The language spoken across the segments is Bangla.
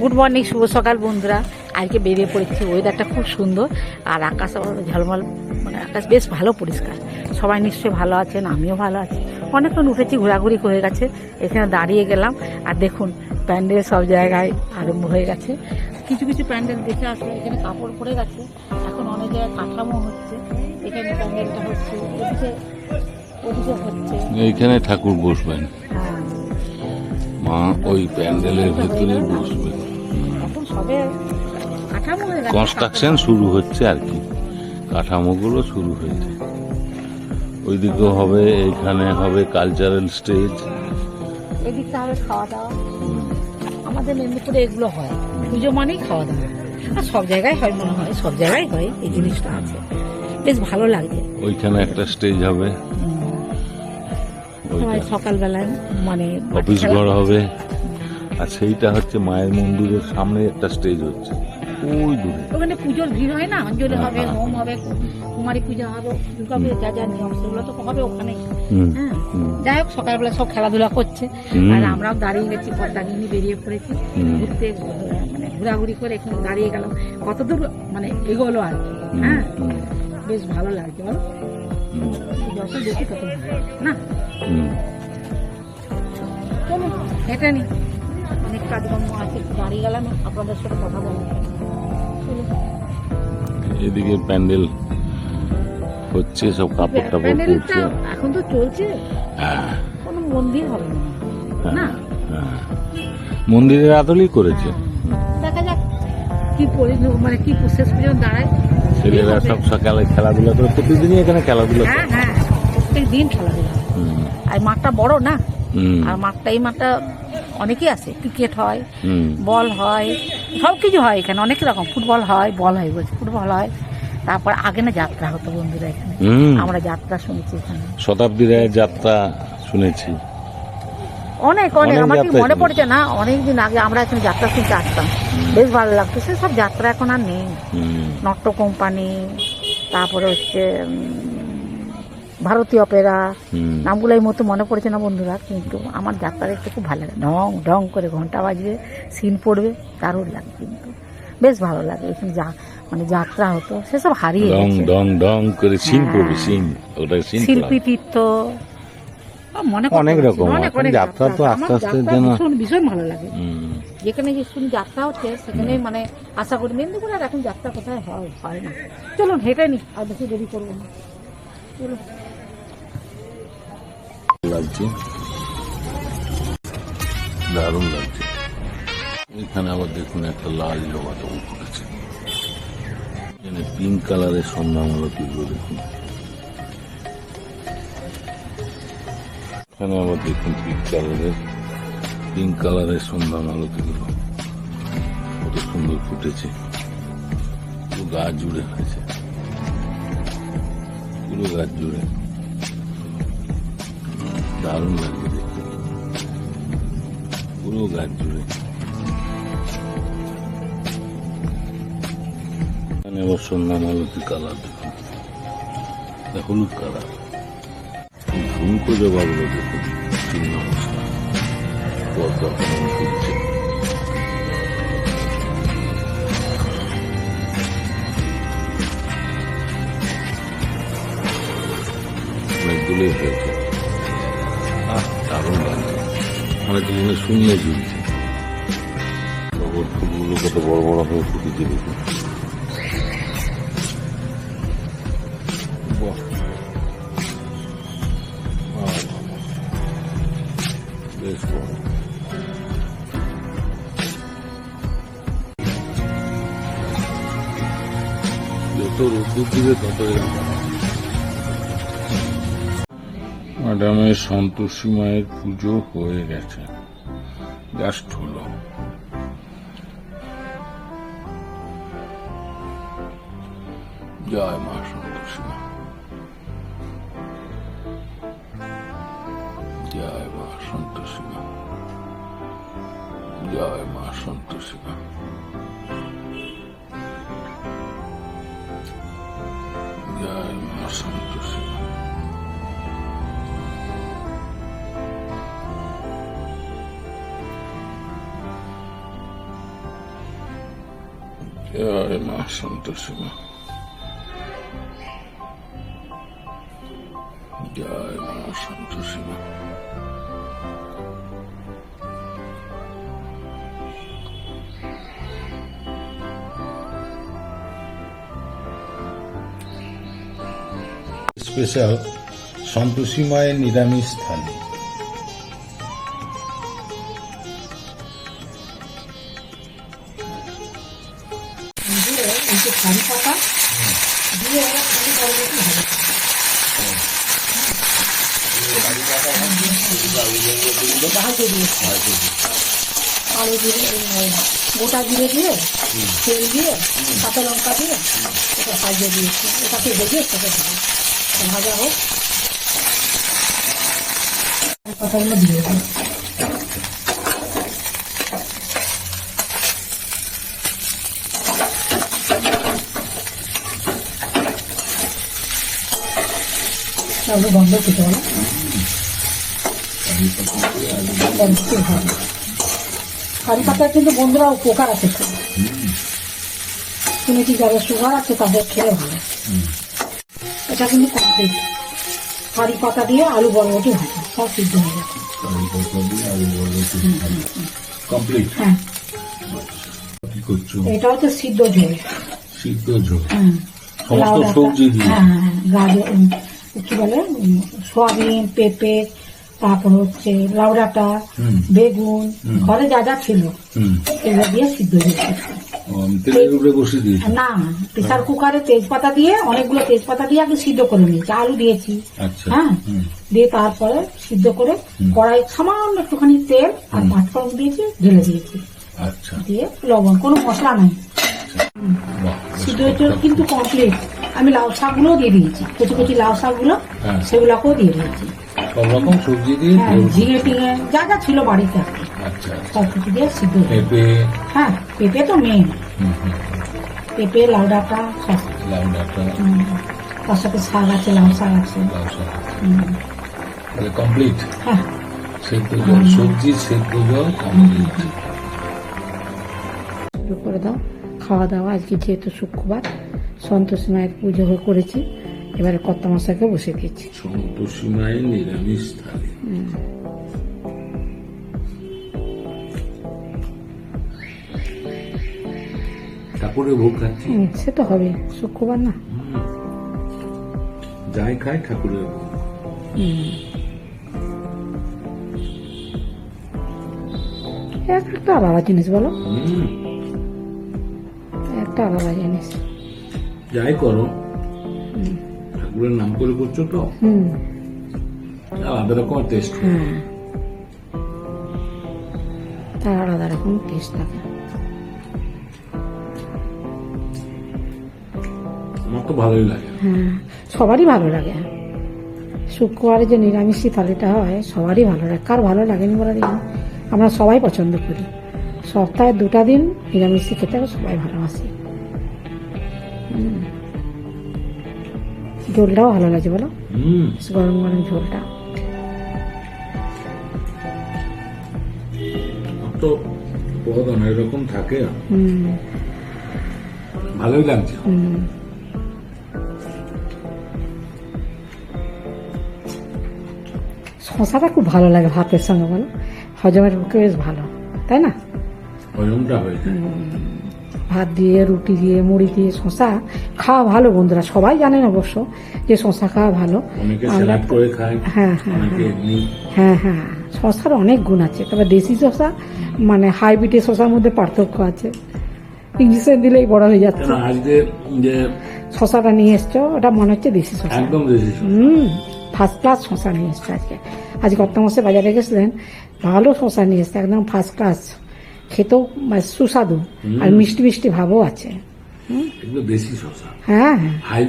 গুড মর্নিং শুভ সকাল বন্ধুরা। আজকে বেরিয়ে পড়েছি ওয়েদারটা খুব সুন্দর আর আকাশ ঝলমল মানে আকাশ বেশ ভালো পরিষ্কার। সবাই নিশ্চয়ই ভালো আছেন আমিও ভালো আছি। অনেকক্ষণ উঠেছি ঘোরাঘুরি হয়ে গেছে এখানে দাঁড়িয়ে গেলাম। আর দেখুন প্যান্ডেল সব জায়গায় আরম্ভ হয়ে গেছে। কিছু কিছু প্যান্ডেল দেখে আসলে এখানে কাপড় পরে গেছে। এখন অনেক জায়গায় কাঠামো হচ্ছে এখানে প্যান্ডেলটা হচ্ছে ওদিকে ওদিকে হচ্ছে। এইখানে ঠাকুর বসবেন। হ্যাঁ। মা ওই প্যান্ডেলের ভেতরে এখন সবে কাঠামো হয়ে গেছে কনস্ট্রাকশন শুরু হচ্ছে আর কি। কাঠামোগুলো শুরু হয়েছে। ওইদিকেও হবে এইখানে হবে কালচারাল স্টেজ এদিকটা হবে খাওয়া দাওয়া আমাদের মেদিনীপুরে এগুলো হয়। পুজো মানেই খাওয়া দাওয়া আর সব জায়গায় হয় মনে হয় সব জায়গায় হয় এই জিনিসটা আছে। বেশ ভালো লাগছে ওইখানে একটা স্টেজ হবে। সকালবেলায় মানে অফিস ঘর হবে। আর সেইটা হচ্ছে মায়ের মন্দিরের সামনে একটা স্টেজ হচ্ছে। ওই দূরে। ওখানে পুজোর ভিড় হয় না? অঞ্জলি হ্যাঁ, হবে হ্যাঁ। হোম হবে কুমারী পূজা হবে দুর্গা পুজো যা যা নিয়ম সেগুলো তো হবে ওখানে হ্যাঁ। যাই হোক সকালবেলা সব খেলাধুলা করছে। আর আমরাও দাঁড়িয়ে গেছি পর্দা নিয়ে বেরিয়ে পড়েছি। ঘুরতে মানে ঘোরাঘুরি করে এখানে দাঁড়িয়ে গেলাম। কত দূর মানে এগোলো আর কি। হ্যাঁ। বেশ ভালো লাগছে বলো। যত দেখি তত না। চলো হেঁটে নি। অনেক কাজকর্ম আছে দাঁড়িয়ে গেলাম আপনাদের সাথে কথা বলব। এদিকে প্যান্ডেল হচ্ছে সব কাপড় টাপড় প্যান্ডেলটা পড়ছে। এখন তো চলছে। হ্যাঁ। কোনো মন্দির হবে না। হ্যাঁ মন্দিরের আদলেই করেছে। দেখা যাক কি পরি মানে কি শেষ পর্যন্ত দাঁড়ায়। ছেলেরা সব সকালে খেলাধুলা করে প্রতিদিনই এখানে খেলাধুলা হ্যাঁ হ্যাঁ। প্রত্যেক দিন খেলাধুলা আর মাঠটা বড় না? আর মাঠটা এই মাঠটা অনেকেই আছে ক্রিকেট হয় বল হয় সব কিছু হয় এখানে অনেক রকম। ফুটবল হয় বল হয় বলছি ফুটবল হয়। তারপর আগে না যাত্রা হতো বন্ধুরা এখানে। আমরা যাত্রা শুনেছি এখানে। শতাব্দী রায়ের যাত্রা শুনেছি। অনেক অনেক। আমার কি মনে পড়ছে না অনেক দিন আগে আমরা এখানে যাত্রা শুনতে আসতাম। বেশ ভালো লাগতো। সে সব যাত্রা এখন আর নেই। নট্য কোম্পানি তারপরে হচ্ছে ভারতীয় অপেরা হুম, নামগুলো এই মতো মনে পড়ছে না বন্ধুরা কিন্তু আমার যাত্রা দেখতে খুব ভালো লাগে। ঢং ঢং করে ঘণ্টা বাজবে সিন পড়বে দারুণ লাগে কিন্তু। বেশ ভালো লাগে এখানে যা মানে যাত্রা হতো সেসব হারিয়ে ডং গেছে। ডং ডং করে সিন হ্যাঁ। পড়বে সিন ওটা সিন শিল্পী তীর্থ মনে অনেক রকম, যাত্রা তো আস্তে আমার আস্তে যাত্রা যেন- ভীষণ ভীষণ ভালো লাগে। যেখানে যে শুনি যাত্রা হচ্ছে সেখানে মানে আশা করি মেদিনীপুর আর এখন যাত্রা কোথায় হয় হয় না। চলুন হেঁটে নি আর বেশি দেরি করব না। চলুন। লাগছে। দারুণ লাগছে। এখানে আবার দেখুন একটা লাল জবা তবু ফুটেছে এখানে পিঙ্ক কালারের সন্ধ্যামালতিগুলো দেখুন। এখানে আবার দেখুন পিঙ্ক কালারের পিঙ্ক কালারের সন্ধ্যামালতিগুলো কত সুন্দর ফুটেছে। গাছ জুড়ে হয়েছে। পুরো গাছ জুড়ে। দারুণ লাগছে দেখতে। পুরো গাছ জুড়ে। এখানে আবার কালার হলুদ কালার। হয়েছে। দারুণ লাগছে অনেক জীবনে শূন্য ফুলগুলো কত বড় বড় হয়ে বড়। যত রোদ্দুর দিবে তত এরকম ম্যাডামের সন্তোষী মায়ের পুজো হয়ে গেছে। জাস্ট হলো। জয় মা সন্তোষী মা। জয় মা সন্তোষী মা। জয় মা সন্তোষী মা। জয় মা সন্তোষী মা। জয় মা সন্তোষী মা সন্তোষী স্পেশাল সন্তোষী মায়ের নিরামিষ থালি আলু দিয়ে, এই, গোটা জিরে দিয়ে, তেল দিয়ে, কাঁচা লঙ্কা দিয়ে ওটা সাজিয়ে দিয়েছি। ওটাকে ভেজে দেবো। ভাজা হোক। কথাগুলো দিয়ে তাহলে বন্ধ খেতে পারো হবে। কারি পাতায় কিন্তু বন্ধুরা উপকার আছে খুব। শুনেছি যাদের সুগার আছে তাদের খেলে ভালো। এটা কিন্তু কমপ্লিট কারি পাতা দিয়ে আলু বরবটি ভাজা সব সিদ্ধ হয়ে গেছে। কমপ্লিট হ্যাঁ। কি করছ? এটা হচ্ছে সিদ্ধ ঝোল। সিদ্ধ ঝোল। সমস্ত। সবজি দিয়ে? হ্যাঁ হ্যাঁ গাজর উম, কি বলে সোয়াবিন পেঁপে তারপর হচ্ছে লাউ ডাঁটা বেগুন ঘরে যা যা ছিল এগুলো দিয়ে সিদ্ধ হয়েছে না প্রেসার কুকারে তেজপাতা দিয়ে অনেকগুলো তেজপাতা দিয়ে আগে সিদ্ধ করে নিয়েছি আলু দিয়েছি। আচ্ছা হ্যাঁ? দিয়ে তারপরে সিদ্ধ করে কড়াই সামান্য একটুখানি তেল আর পাঁচফোড়ন দিয়েছি ঢেলে দিয়েছি। আচ্ছা। দিয়ে লবণ কোনো মশলা নাই। বাহ, সিদ্ধ হয়েছে কিন্তু কমপ্লিট আমি লাউ শাকগুলোও দিয়ে দিয়েছি। কচি কচি লাউ শাকগুলো হ্যাঁ। সেগুলোকেও দিয়ে দিয়েছি। সব রকম সবজি দিয়ে হ্যাঁ ঝিঙে টিঙে যা যা ছিল বাড়িতে আচ্ছা আচ্ছা। সব কিছু দিয়ে সিদ্ধ পেঁপে? হ্যাঁ পেঁপে তো মেন পেঁপে লাউ ডাঁটা সব। লাউ ডাঁটা। তার সাথে শাক আছে লাউ শাক আছে। লাউ শাক তাহলে কমপ্লিট হ্যাঁ। সেদ্ধ জল সবজি সেদ্ধ জল কমপ্লিট করে দাও। খাওয়া দাওয়া আজকে যেহেতু শুক্রবার সন্তোষ মায়ের পুজো করেছি। এবারে কর্তা মশাইকে বসে দিয়েছি। সন্তোষী মায়ের নিরামিষ থালি। ঠাকুরের ভোগ খাচ্ছি? সে তো হবে শুক্রবার না। যাই খাই ঠাকুরের ভোগ। এক একটা আলাদা জিনিস বলো। একটা আলাদা জিনিস। যাই করো। ঠাকুরের নাম করে করছ তো? আলাদা রকম টেস্ট হ্যাঁ। তার আলাদা রকম টেস্ট থাকে আমার তো ভালোই লাগে। হ্যাঁ সবারই ভালো লাগে। শুক্রবারে যে নিরামিষি থালিটা হয় সবারই ভালো লাগে। কার ভালো লাগেনি বলে দিন আমরা সবাই পছন্দ করি। সপ্তাহে দুটা দিন নিরামিষি খেতে সবাই ভালোবাসি। ঝোলটাও ভালো লাগে বলো? হুম। গরম গরম ঝোলটা। তো পদ অনেক রকম থাকে। হুম। ভালোই লাগছে। হুম। শশাটা খুব ভালো লাগে ভাতের সঙ্গে বলো? হজমের পক্ষে বেশ ভালো তাই না? হজমটা হয়ে যায়। ভাত দিয়ে রুটি দিয়ে মুড়ি দিয়ে শশা খাওয়া ভালো বন্ধুরা সবাই জানেন অবশ্য যে শশা খাওয়া ভালো। খায় হ্যাঁ হ্যাঁ হ্যাঁ। হ্যাঁ শশার অনেক গুণ আছে তবে দেশি শশা মানে হাইব্রিডের শশার মধ্যে পার্থক্য আছে। ইঞ্জেকশন দিলেই বড় হয়ে যাচ্ছে। আজকে যে শশাটা নিয়ে এসছো ওটা মনে হচ্ছে দেশি শশা একদম দেশি হুম ফার্স্ট ক্লাস শশা নিয়ে এসছো আজকে। আজকে কত মাসে বাজারে গেছিলেন ভালো শশা নিয়ে এসছে একদম ফার্স্ট ক্লাস খেতেও মানে সুস্বাদু আর মিষ্টি মিষ্টি ভাবও আছে। হ্যাঁ। হ্যাঁ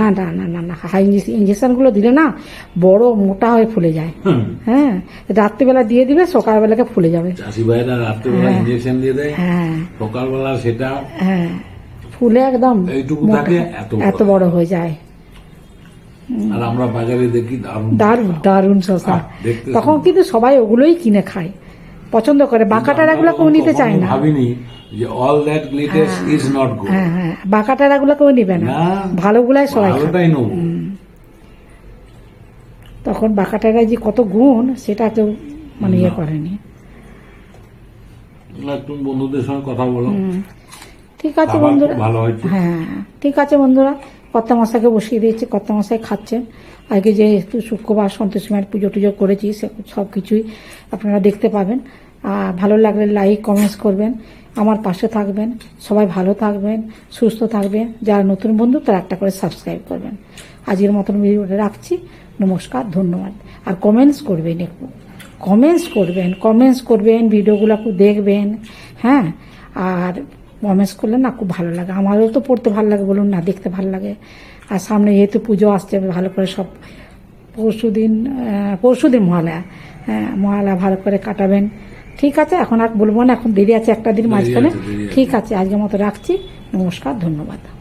না না না না না হাই ইঞ্জেকশনগুলো দিলে না বড় মোটা হয়ে ফুলে যায়। হ্যাঁ রাত্রিবেলা দিয়ে দিবে সকালবেলাকে ফুলে যাবে। দিয়ে দেয়। হ্যাঁ। সকালবেলা সেটা হ্যাঁ ফুলে একদম এত বড়। হয়ে যায়। আর আমরা বাজারে দেখি দারুণ দারুণ দারুণ শশা তখন কিন্তু সবাই ওগুলোই কিনে খায়। পছন্দ করে এগুলো কেউ নিতে চায় না। ভাবিনি যে all that glitters is not good হ্যাঁ হ্যাঁ বাঁকা টেরাগুলো কেউ নিবে না। ভালোগুলাই সবাই। ভালোটাই নেব। তখন বাঁকা টেরায় যে কত গুণ সেটা কেউ মানে ইয়ে করেনি। একটু বন্ধুদের সঙ্গে কথা বলো। ঠিক আছে বন্ধুরা। হ্যাঁ ঠিক আছে বন্ধুরা। কর্তা মশাইকে বসিয়ে দিয়েছি কর্তা মশাই খাচ্ছেন। আজকে যে একটু শুক্রবার সন্তোষী মায়ের পুজো টুজো করেছি সে সব কিছুই আপনারা দেখতে পাবেন। ভালো লাগলে লাইক কমেন্টস করবেন। আমার পাশে থাকবেন। সবাই ভালো থাকবেন, সুস্থ থাকবেন। যারা নতুন বন্ধু, তারা একটা করে সাবস্ক্রাইব করবেন। আজকের মতন ভিডিওটা রাখছি। নমস্কার, ধন্যবাদ। আর কমেন্টস করবেন একটু। কমেন্টস করবেন কমেন্টস করবেন, ভিডিওগুলো একটু দেখবেন। হ্যাঁ? আর কমেন্টস করলে না খুব ভালো লাগে। আমারও তো পড়তে ভালো লাগে, বলুন না, দেখতে ভালো লাগে। আর সামনে যেহেতু পুজো আসছে, ভালো করে সব পরশু দিন পরশু দিন মহালয়া। হ্যাঁ মহালয়া ভালো করে কাটাবেন। ঠিক আছে এখন আর বলব না এখন দেরি আছে একটা দিন মাঝখানে। ঠিক আছে আজকের মতো রাখছি। নমস্কার ধন্যবাদ।